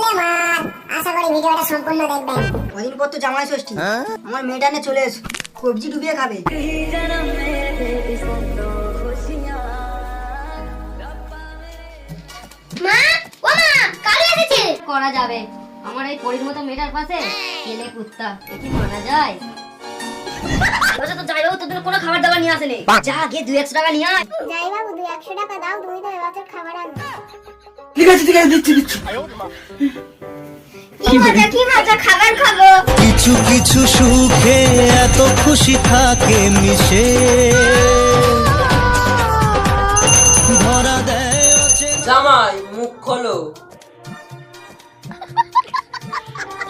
Disclaimer আশা করি ভিডিওটা সম্পূর্ণ দেখবেন। কদিন পর তো জামাই ষষ্ঠী। আমার মেয়েটা নিয়ে চলে এসো। কবজি ডুবিয়ে খাবে। মা ও মা কাল এসেছে। করা যাবে। আমার এই পরির মতো মেয়েটার পাশে কেলে কুত্তা। কি মানা যায়? তো যাই হোক তোদের কোনো খাবার দাবার নিয়ে আসেনি। যা গিয়ে দুই একশো টাকা নিয়ে আয়। যাই বাবু দুই একশো টাকা দাও তুমি তো এবছর খাবার আনবে। ঠিক আছে ঠিক আছে দিচ্ছি দিচ্ছি। কি কি খাবার খাব। কিছু কিছু সুখে এত খুশি থাকে মিশে। ধরা দেয় জামাই মুখ খোলো।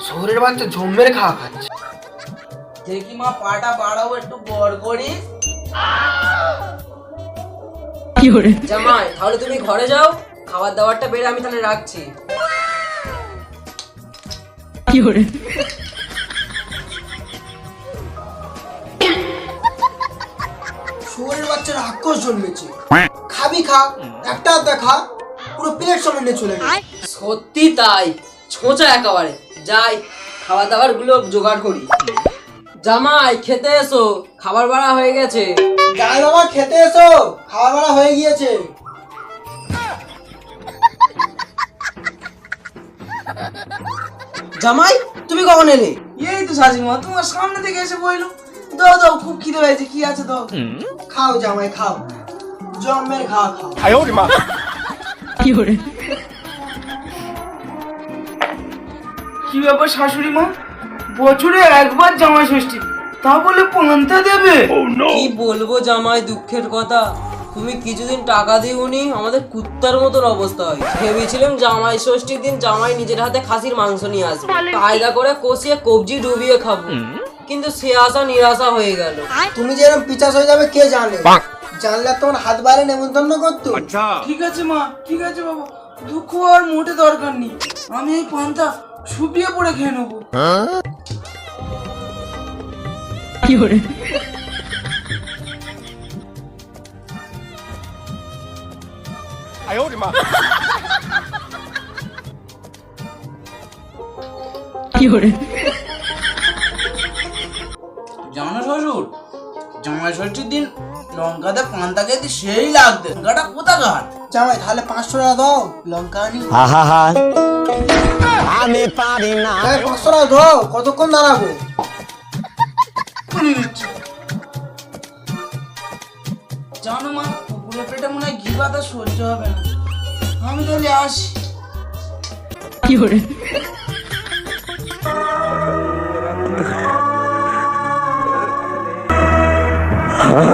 শহরের বাচ্চা জম্মের খাওয়া খাচ্ছে। দেখি মা পাটা বাড়াও একটু বড় করি? জামাই তাহলে তুমি ঘরে যাও। খাবার দাবারটা বেড়ে আমি তাহলে রাখছি। শহরের বাচ্চার আক্রোশ জন্মেছে। খাবি খা একটা আধা খা পুরো প্লেট সময় নিয়ে চলে গেছে সত্যি তাই ছোঁচা একেবারে। যাই খাবার দাবারগুলো জোগাড় করি। জামাই খেতে এসো খাবার বাড়া হয়ে গেছে। বাবা খেতে এসো খাওয়া দাওয়া হয়ে গিয়েছে। জামাই তুমি কখন এলে? এই তো শাশুড়িমা তোমার সামনে থেকে এসে বইলো দাও দাও খুব খিদে হয়েছে কি আছে দাও। খাও জামাই খাও। জম্মের খাওয়া খাও। কি ব্যাপার শাশুড়ি মা? বছরে একবার জামাই ষষ্ঠী তা বলে পন্থা দেবে? কি বলব জামাই দুঃখের কথা। তুমি কিছুদিন টাকা দিওনি আমাদের কুত্তার মতন অবস্থা হয়। ভেবেছিলাম জামাই ষষ্ঠীর দিন জামাই নিজের হাতে খাসির মাংস নিয়ে আসবে। কায়দা করে কষিয়ে কবজি ডুবিয়ে খাব। কিন্তু সে আশা নিরাশা হয়ে গেল। তুমি যে এরকম পিচাস হয়ে যাবে কে জানে? জানলে তোমার হাত বাইরে নেমন্তন্ন করতো। ঠিক আছে মা ঠিক আছে বাবা। দুঃখ আর মোটে দরকার নেই। আমি এই পান্তা শুপিয়ে পড়ে খেয়ে নেব। জানো শ্বশুর জামাই ষষ্ঠীর দিন লঙ্কাতে পান্তা খেতে সেই লাগবে লঙ্কাটা কোথাকার? জামাই তাহলে পাঁচশো টাকা দাও লঙ্কা আনি। আমি পারি না পাঁচশো টাকা দাও কতক্ষণ দাঁড়াবো?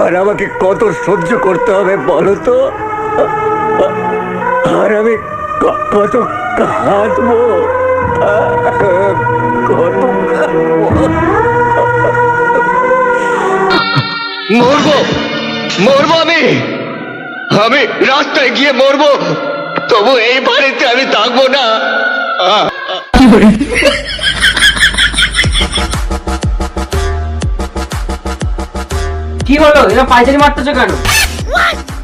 আর আমাকে কত সহ্য করতে হবে বলো তো? আর আমি কত কাঁদবো? কত মরবো? মরবো আমি? আমি রাস্তায় গিয়ে মরবো? তবু এই বাড়িতে আমি থাকব না। কি হলো এরা পাইচারি মারতেছো কেন?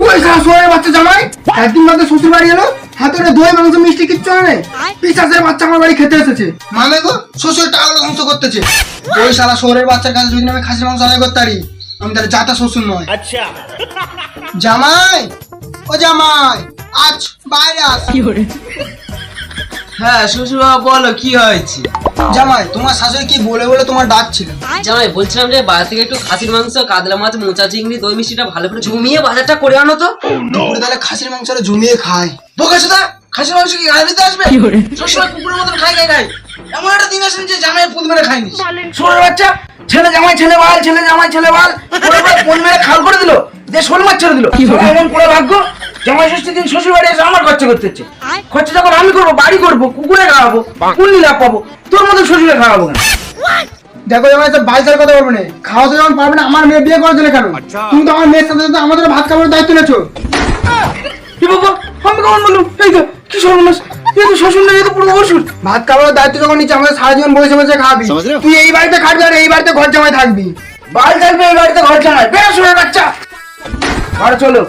ওই শাশুড়ের বাচ্চা জামাই একদিন মাত্র শ্বশুর বাড়ি এলো হাতে করে দই মাংস মিষ্টি কিচ্ছু আনে পিসাসের বাচ্চা আমার বাড়ি খেতে এসেছে। মানে গো শ্বশুর টাকা ধ্বংস করতেছে। ওই শালা শহরের বাচ্চার কাছে যদি আমি খাসির মাংস আদায় করতে পারি আমি তাহলে যাতা শ্বশুর নয়। আচ্ছা। জামাই ও জামাই আজ বাইরে আস। হ্যাঁ শ্বশুর বাবা বলো কি হয়েছে? জামাই তোমার শাশুড়ি কি বলে বলে তোমার ডাক ছিল জামাই বলছিলাম যে বাজার থেকে একটু খাসির মাংস কাতলা মাছ মোচা চিংড়ি দই মিষ্টিটা ভালো করে জমিয়ে বাজারটা করে আনো তো। দুপুরে তাহলে খাসির মাংসটা জমিয়ে খায়। বোকা সুদা খাসির মাংস কি গায়ে আসবে? সবসময় কুকুরের মতন খাই খাই খাই এমন একটা দিন আসেন যে জামাই পুঁত মেরে খাইনি ছোট বাচ্চা ছেলে জামাই ছেলে বাল ছেলে জামাই ছেলে বাল এবার মেরে খাল করে দিল। যে শোল মাছ ছেড়ে দিল। এমন করে ভাগ্য জামাই ষষ্ঠীর দিন শ্বশুর বাড়ি এসে আমার খরচা করতে হচ্ছে। খরচা যখন আমি করব বাড়ি করব কুকুরে খাওয়াবো কুল্লি লাভ পাবো তোর মতো শ্বশুরে খাওয়াবো না দেখো জামাই তো বাইচার কথা বলবে না। খাওয়া তো যখন পারবে না আমার মেয়ে বিয়ে করে দিলে কেন? তুমি তো আমার মেয়ের সাথে সাথে আমাদের ভাত খাবার দায়িত্ব নিয়েছো। কি বাবা? আমি কখন বললাম? এই তো কি সর্বনাশ। এই তো শ্বশুর না এই তো পুরো অসুর ভাত খাবারের দায়িত্ব যখন নিচ্ছে আমাদের সারা জীবন বসে বসে খাবি। তুই এই বাড়িতে খাবি আর এই বাড়িতে ঘর জামাই থাকবি। বাল থাকবে এই বাড়িতে ঘর জামাই বেশ বাচ্চা। ঘরে চলো।